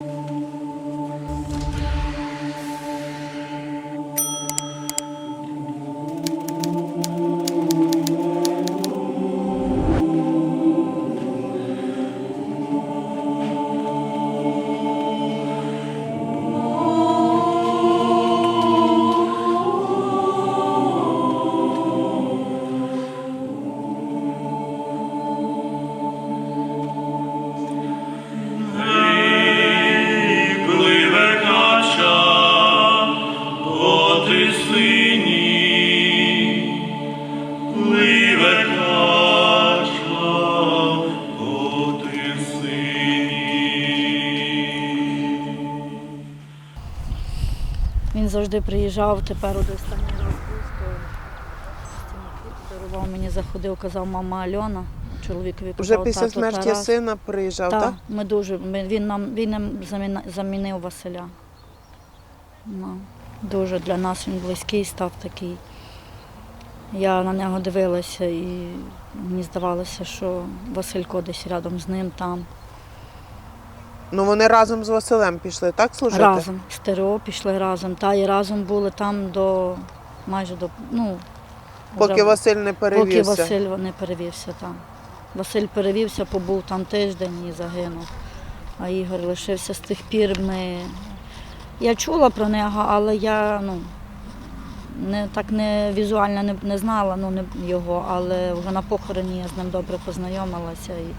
you. Завжди приїжджав, тепер от останній раз дарував мені, заходив, казав мама Альона, чоловікові казав, Вже після тато смерті Тарас. сина приїжджав, Так, так? ми дуже, ми, він нам, він нам заміна- замінив Василя. Ну, дуже для нас він близький став такий. Я на нього дивилася і мені здавалося, що Василько десь рядом з ним там. Ну вони разом з Василем пішли, так служити? Разом з ТРО пішли разом. Та і разом були там до майже до ну, Поки вже- Василь не поки перевівся. Василь не перевівся там. Василь перевівся, побув там тиждень і загинув. А Ігор лишився з тих пір. Ми... Я чула про нього, але я ну, не, так не візуально не, не знала ну, не, його, але вже на похороні я з ним добре познайомилася. І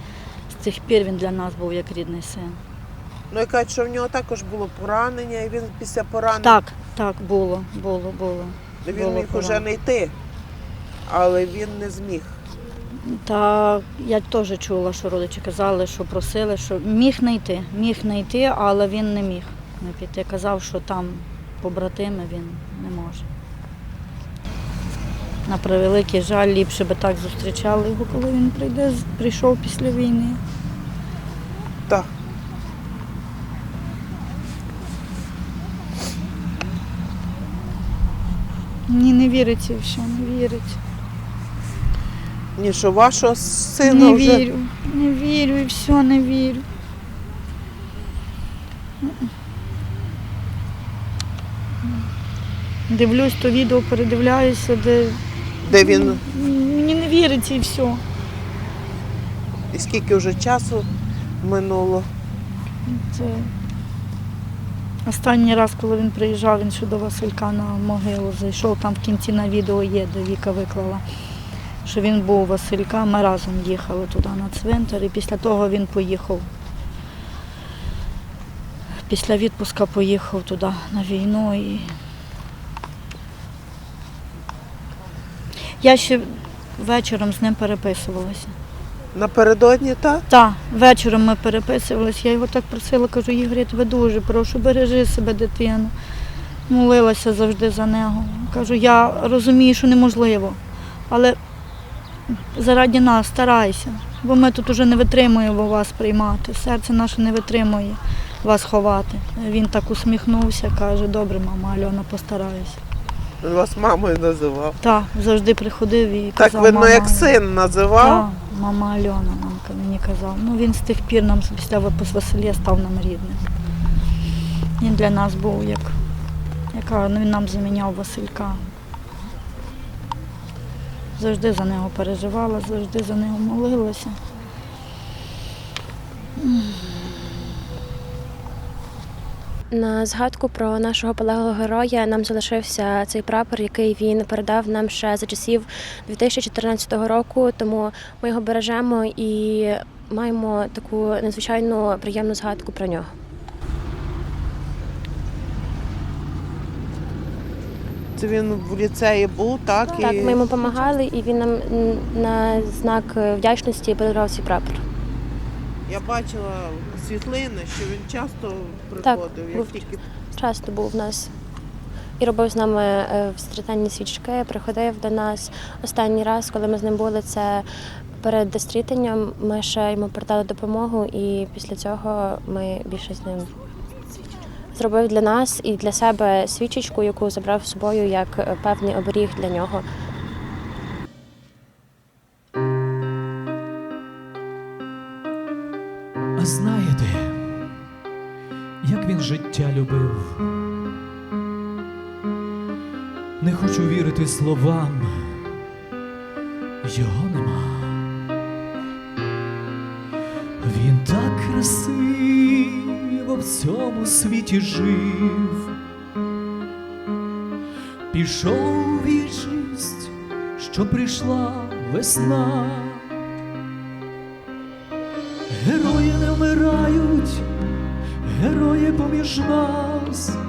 з тих пір він для нас був як рідний син. Ну і кажуть, що в нього також було поранення, і він після поранення Так, так, було, було, було. він було міг уже не йти, але він не зміг. Та я теж чула, що родичі казали, що просили, що міг не йти, міг не йти, але він не міг не піти. Казав, що там побратими він не може. На превеликий жаль, ліпше би так зустрічали його, коли він прийде, прийшов після війни. Так. Мені не віриться, що не вірить. Ні, що вашого сина не вже вірю, не вірю і все, не вірю. Дивлюсь то відео, передивляюся, де де він мені не віриться і все. і скільки вже часу минуло. Це... Останній раз, коли він приїжджав, він до Василька на могилу зайшов, там в кінці на відео є, де Віка виклала, що він був у Василька, ми разом їхали туди на цвинтар, і після того він поїхав. Після відпуска поїхав туди на війну і. Я ще вечором з ним переписувалася. Напередодні, так? Так, вечором ми переписувалися. Я його так просила, кажу, Ігор, я тебе дуже прошу, бережи себе, дитину. Молилася завжди за нього. Кажу, я розумію, що неможливо, але заради нас старайся, бо ми тут уже не витримуємо вас приймати. Серце наше не витримує вас ховати. Він так усміхнувся, каже, добре, мама Альона, постараюся. Він вас мамою називав. Так, завжди приходив і Так казав, видно, «Мама, як син називав. так, мама Альона нам ка- мені казав. Ну він з тих пір нам після випуску Василя став нам рідним. Він для нас був як, яка ну, він нам заміняв Василька. Завжди за нього переживала, завжди за нього молилася. На згадку про нашого полеглого героя нам залишився цей прапор, який він передав нам ще за часів 2014 року. Тому ми його бережемо і маємо таку надзвичайну приємну згадку про нього. Це він в ліцеї був, так? Так, і... ми йому допомагали, і він нам на знак вдячності подарував цей прапор. Я бачила світлини, що він часто Так, приходив, як був. тільки Часто був в нас і робив з нами е, встрітальні свічки, приходив до нас. Останній раз, коли ми з ним були, це перед стрітанням. Ми ще йому передали допомогу, і після цього ми більше з ним зробив для нас і для себе свічечку, яку забрав з собою як е, певний оберіг для нього. Словам, його нема. Він так красиво в цьому світі жив, пішов у вічність, що прийшла весна. Герої не вмирають, герої поміж нас.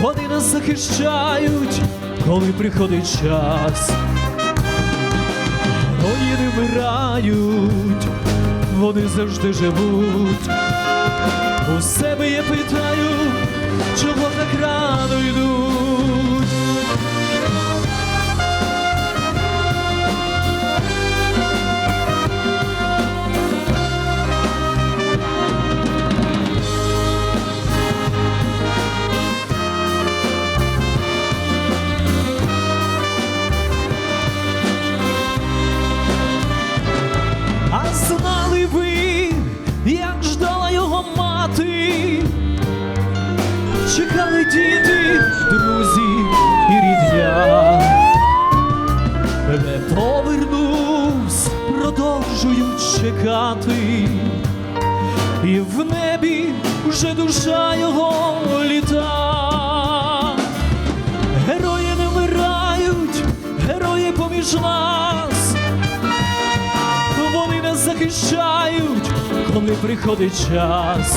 Вони нас захищають, коли приходить час. Вони не вмирають, вони завжди живуть. У себе я питаю, чого так рано йдуть. Чекали діти, друзі і рідня, не повернувсь, продовжують чекати, і в небі вже душа його літа. Герої не вмирають, герої поміж нас. Вони нас захищають, коли приходить час.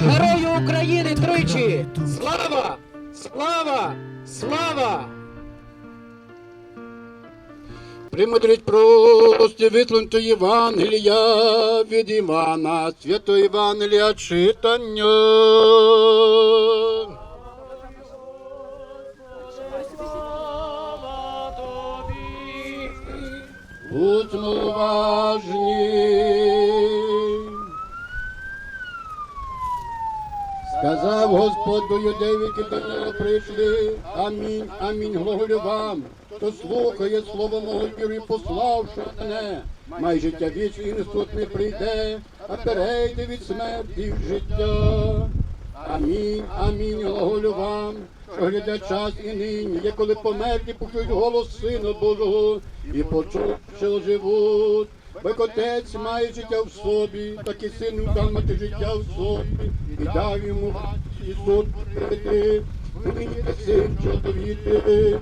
Герою України тричі! Слава! Слава! Слава! Примудрить прості висланто Євангелія від Івана, свято Євангелія читання. Будьмо уважні. Сказав Господь до юдеїв, які до нього прийшли. Амінь, амінь, глаголю вам, хто слухає слово мого і пославши мене. Май життя вічне і на суд не прийде, а перейде від смерті в життя. Амінь, амінь, глаголю вам, що глядя час і нині, є коли померті почують голос Сина Божого і почують, що живуть. Бо отець має життя в собі, так і син дав мати життя в собі, і дав йому і суд прийти. Нині син чоловіки,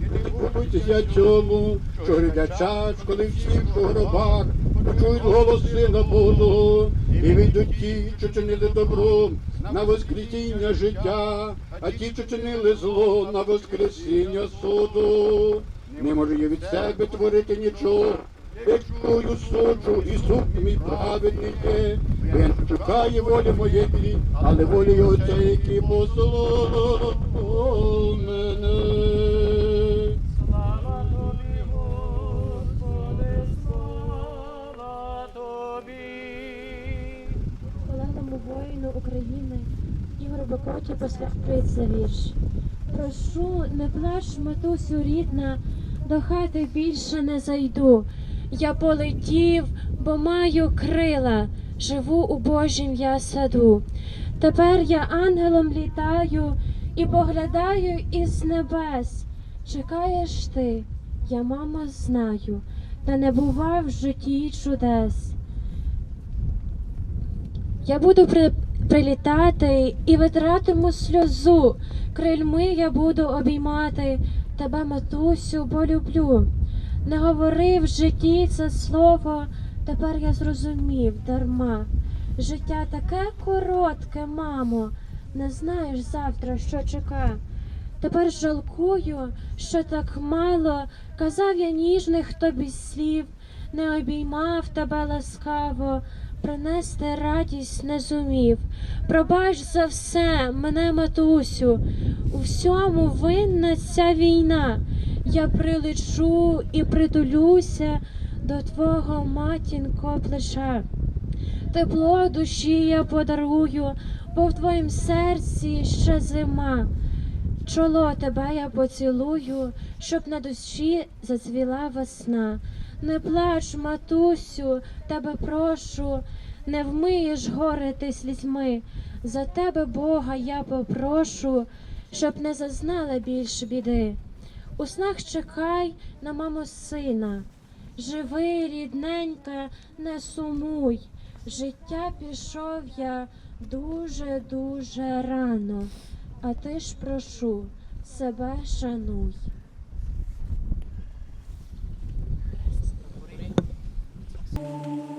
не купуйтеся цьому, що грядя час, коли всі в гробах почують голос Сина Божого, і вийдуть ті, що чинили добро на воскресіння життя, а ті, що чинили зло на воскресіння суду. Не можу я від себе творити нічого чую суджу, і суд мій праведний є. Він чекає волі моєї, дні, але волі отця, який послав мене. Слава тобі, Господи, слава тобі. Колегному воїну України Ігор Бакоті послав за вірш. Прошу, не плач, матусю рідна, до хати більше не зайду. Я полетів, бо маю крила, живу у Божім я саду. Тепер я ангелом літаю і поглядаю із небес. Чекаєш ти, я, мама, знаю, та не бува в житті чудес. Я буду при... прилітати і витратиму сльозу. Крильми я буду обіймати тебе, матусю, бо люблю. Не говорив в житті це слово, тепер я зрозумів дарма. Життя таке коротке, мамо, не знаєш завтра, що чека. Тепер жалкую, що так мало казав я ніжних тобі слів, не обіймав тебе ласкаво, принести радість не зумів. Пробач за все, мене, матусю, у всьому винна ця війна. Я прилечу і притулюся до твого матінко плеча. Тепло душі я подарую, бо в твоїм серці ще зима. Чоло тебе я поцілую, щоб на душі зацвіла весна. Не плач, матусю, тебе прошу, не вмиєш горе ти слізьми. За тебе, Бога, я попрошу, щоб не зазнала більш біди. У снах чекай на маму сина. Живи, рідненька, не сумуй. Життя пішов я дуже, дуже рано. А ти ж прошу, себе шануй. Гей,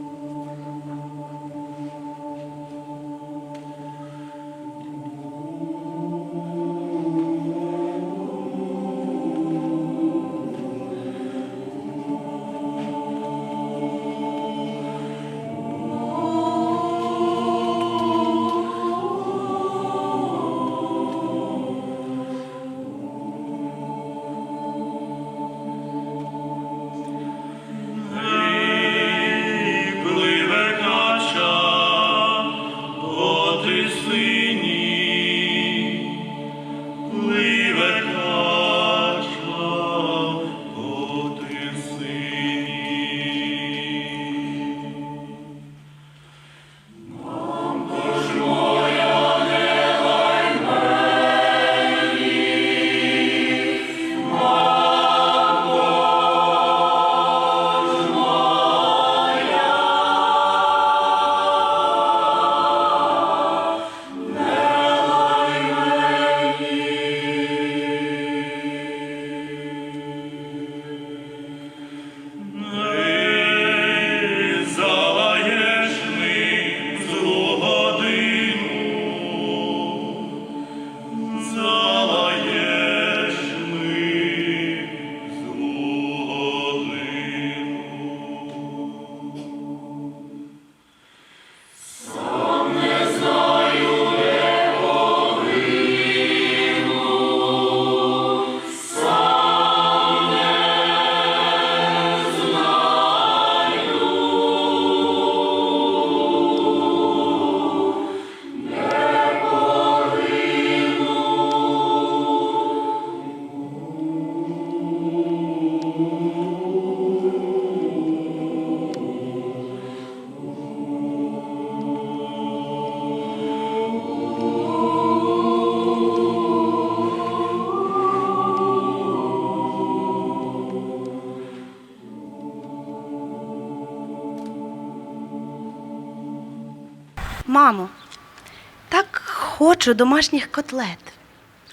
хочу домашніх котлет.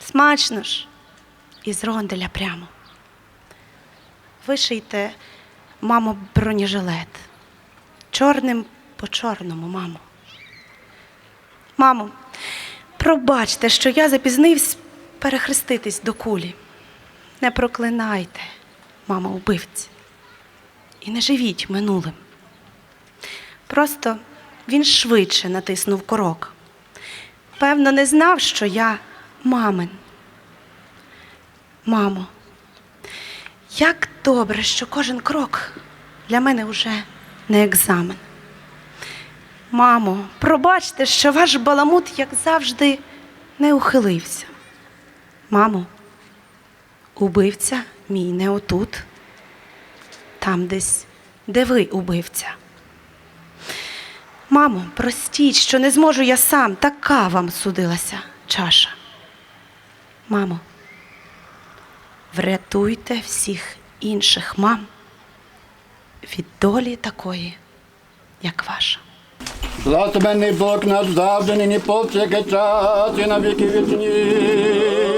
Смачно ж. Із ронделя прямо. Вишийте, мамо, бронежилет. Чорним по чорному, мамо. Мамо, пробачте, що я запізнився перехреститись до кулі. Не проклинайте, мамо, вбивці. І не живіть минулим. Просто він швидше натиснув корок. Певно, не знав, що я мамин. Мамо, як добре, що кожен крок для мене вже не екзамен. Мамо, пробачте, що ваш баламут, як завжди, не ухилився. Мамо, убивця мій не отут, там десь, де ви убивця. Мамо, простіть, що не зможу я сам, така вам судилася чаша. Мамо, врятуйте всіх інших мам від долі такої, як ваша. Благословенний Бог наш завжди, нині повсякчас і на віки вічні.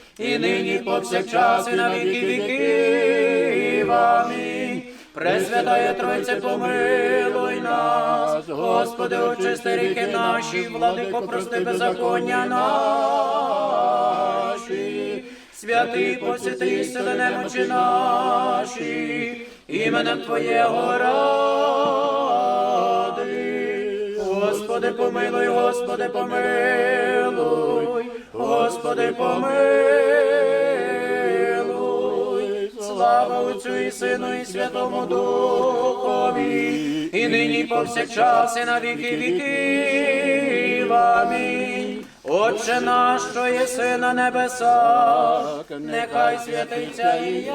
і нині повсякчас і на віки віків. Амінь. Пресвятая Тройце, помилуй нас, Господи, очисти ріки наші, владико, прости беззаконня наші. Святий посвятий сили немочі наші, іменем Твоєго ради. Господи, помилуй, Господи, помилуй, Господи, помилуй. Слава Отцю і Сину, і Святому Духові, і нині повсякчас, і на віки віків. Амінь. Отче наш, що єси на небесах, нехай святиться ім'я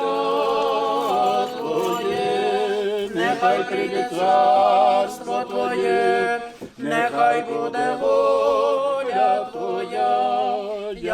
Твоє, нехай прийде царство Твоє, нехай буде Твоя,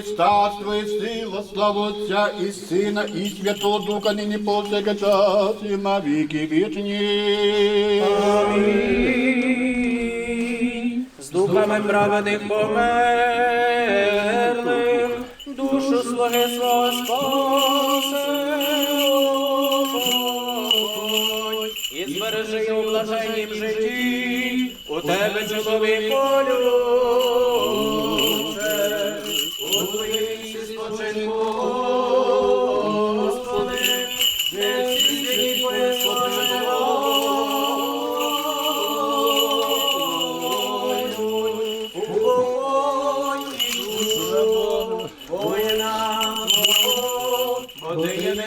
Твоє царство і сила, слава Отця і Сина, і Святого Духа, нині повсякчас і на віки вічні. з духами праведних померлих, душу свого спасе,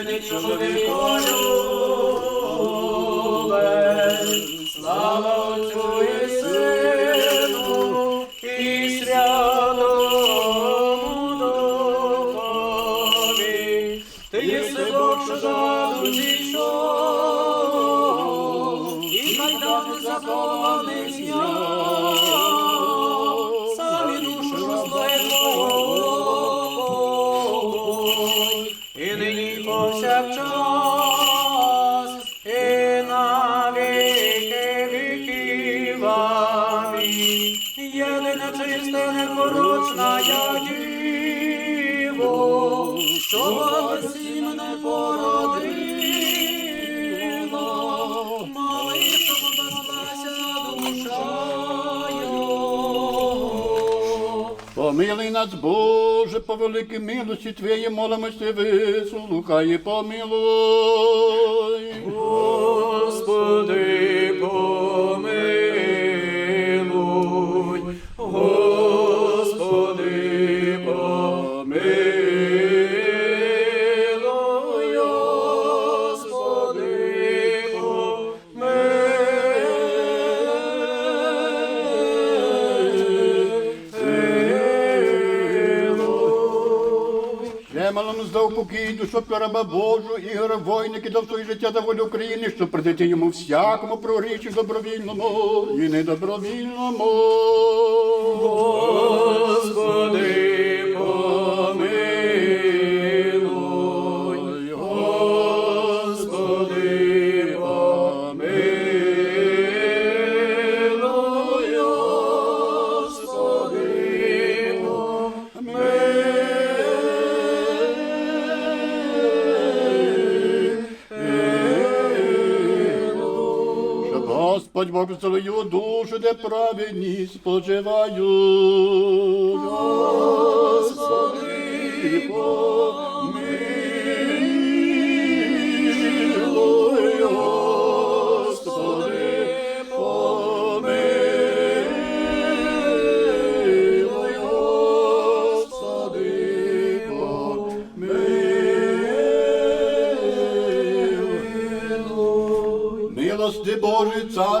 Слава Помилуй нас, Боже, по великій милості Твоєї молимося вислухай і помилуй. Божу, Ігор Войники дав своє життя за волю України, щоб придати йому всякому проріччю добровільному і недобровільному. Господи, Господь Бог свою душу, де праведні спочивають.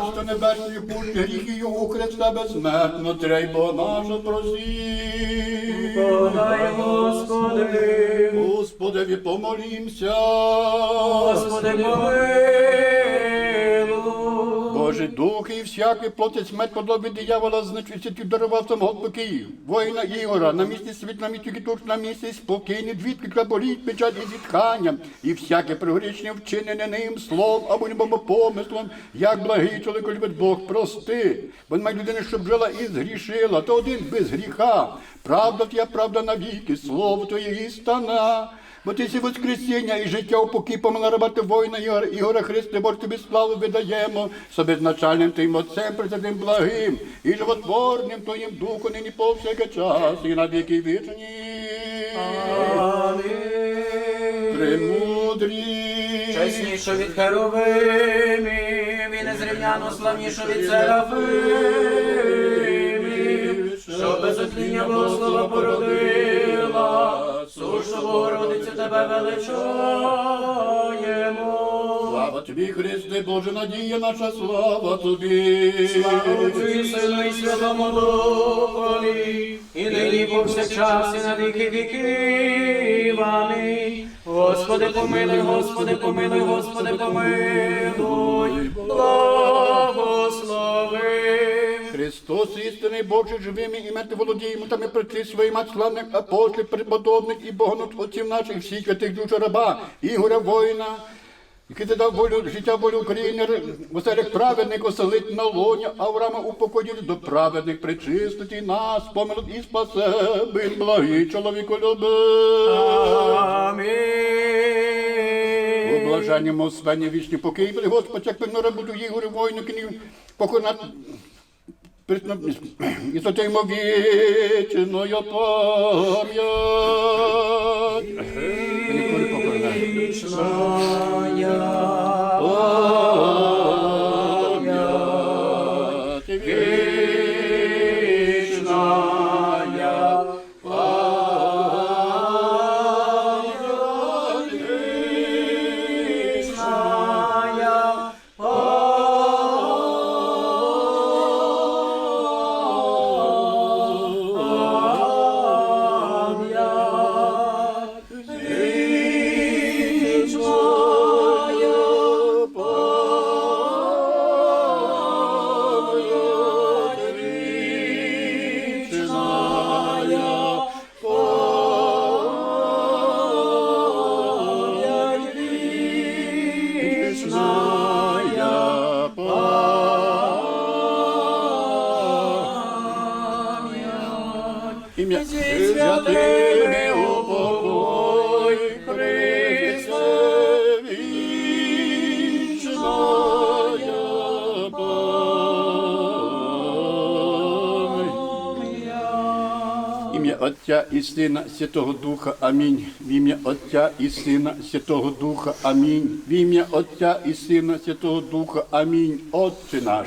Божий, небесні пущі гріхи його Христа безсмертно, трей Бога наша просі. Подай, Господи, Господи, помолімся. Господи, помилуй. Боже, духи і всякий плоти смерть подоби диявола, значиться ти дарував сам Господь Київ. Воїна Ігора, на місці світ, на місці китуш, на місці спокійний, двідки клаболіть, печать і зітхання, і всяке пригорічне вчинене ним словом або небом помислом, як благий чоловік любить Бог, прости. Бо немає людини, щоб жила і згрішила, то один без гріха. Правда твоя правда навіки, слово твоє істина. Бо ти сі воскресіння і життя у покій помила рабати воїна Ігора, Ігора Христе, Боже, тобі славу видаємо, собі начальним твоїм отцем, пресвятим благим, і животворним твоїм духу нині повсякчас, і на віки вічні. Премудрі. Чесніше від херовимів і незрівняно славніше від серафимів, що без отління Богослова породила, Богородицю тебе величаємо. Слава тобі, Христе, Боже, надія наша, слава тобі. Слава Отцю і Сину і Святому Духові, і нині повсякчас, і на віки віків. Амінь. Господи, помилуй, Господи, помилуй, Господи, помилуй, благослови. Христос, істинний Боже, живими і мети володіємо, та ми прийти своїм славних апостолів, преподобних і богонот отців наших всіх святих душ раба, Ігоря воїна, який ти дав волю, життя волю України, оселях праведник оселить на лоні, Авраама упокоїв до праведних причистити нас, помилуй і спасе, бин благий чоловіку любив. Амінь. Блаженному свені вічні покій, Господь, як певно буду Ігорю воїну, поконати і то тим вічною пам'ять. Вічною. Пам'ять Ім'я святими упокой, Христе, вічна пам'ять. Ім'я Отця і Сина Святого Духа. Амінь. В ім'я Отця і Сина Святого Духа. Амінь. В ім'я Отця і Сина Святого Духа. Амінь. Отче наш,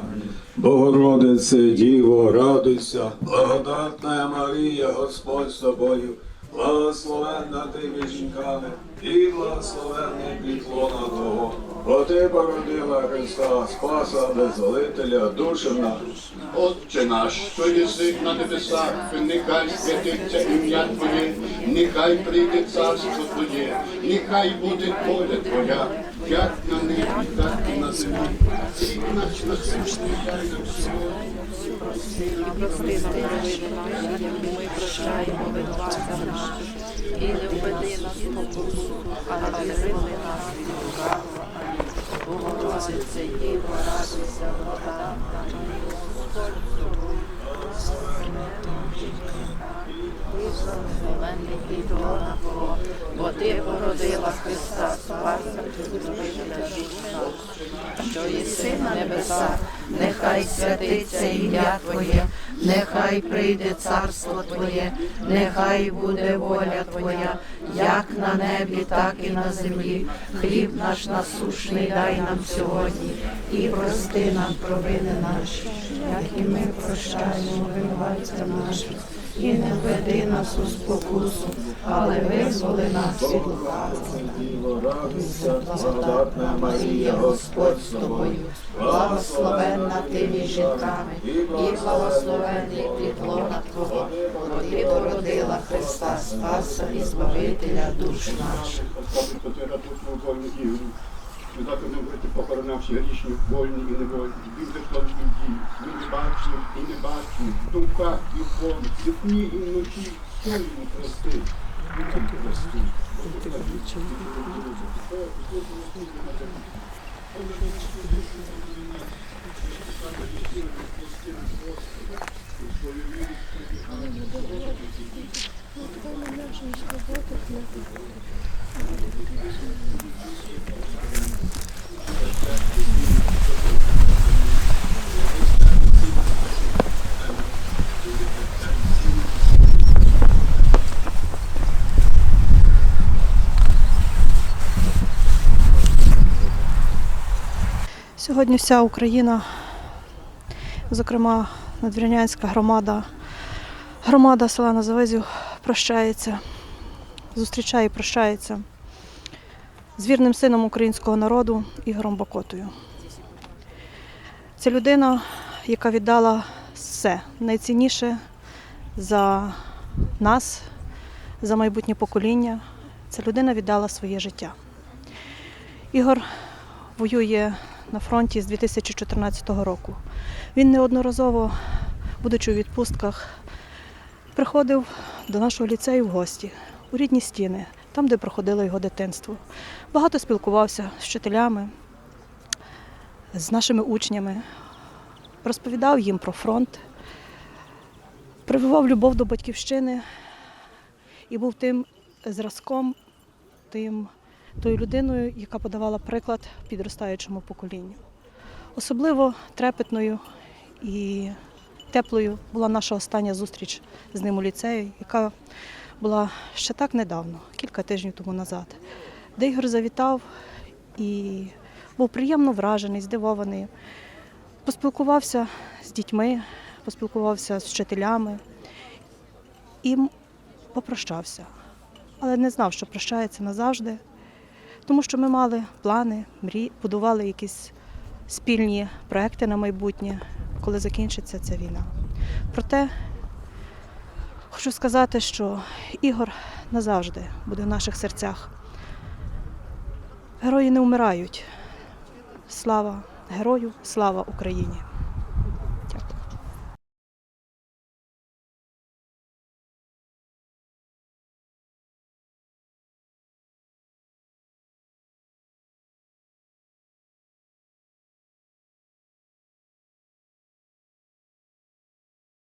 Богородице, Діво, радуйся, благодатна Марія, Господь з тобою, благословенна ти між жінками, і благословенний плітлона Твого, бо ти породила Христа, Спаса, Визволителя, душі наших. Отче наш, що єси на небесах, нехай святиться ім'я Твоє, нехай прийде царство Твоє, нехай буде воля Твоя, як на небі, так і на землі. Хліб наш насущний дай нам сьогодні. Бо ти породила Христа, Спаса, що єси на небесах, нехай святиться ім'я Твоє, нехай прийде царство Твоє, нехай буде воля Твоя, як на небі, так і на землі. Хліб наш насушний дай нам сьогодні, і прости нам провини наші, як і ми прощаємо винуватцям нашим. І не введи нас у спокусу, але визволи нас від. Діво, радуйся, благодатна Марія, Господь з тобою, Благословенна ти між жінками, і благословенний плітлона Твого, бо ти породила Христа Спаса і Збавителя душ наших. Ми так не говорити похоронав грішні, вольні і невольні. Він вишлав дії, ми не бачили і не бачили, в думках і в полі, і в дні, і вночі, все йому прости. І нам прости. Сьогодні вся Україна, зокрема надвірнянська громада, громада села Назавезів прощається, зустрічає і прощається з вірним сином українського народу Ігорем Бакотою. Це людина, яка віддала все найцінніше за нас, за майбутнє покоління. Ця людина віддала своє життя. Ігор воює на фронті з 2014 року. Він неодноразово, будучи у відпустках, приходив до нашого ліцею в гості у рідні стіни, там, де проходило його дитинство. Багато спілкувався з вчителями, з нашими учнями, розповідав їм про фронт, прививав любов до батьківщини і був тим зразком, тим тою людиною, яка подавала приклад підростаючому поколінню. Особливо трепетною і теплою була наша остання зустріч з ним у ліцеї, яка була ще так недавно, кілька тижнів тому назад, де Ігор завітав і був приємно вражений, здивований. Поспілкувався з дітьми, поспілкувався з вчителями і попрощався. Але не знав, що прощається назавжди тому що ми мали плани, мрії, будували якісь спільні проекти на майбутнє, коли закінчиться ця війна. Проте хочу сказати, що Ігор назавжди буде в наших серцях. Герої не вмирають. Слава герою, слава Україні!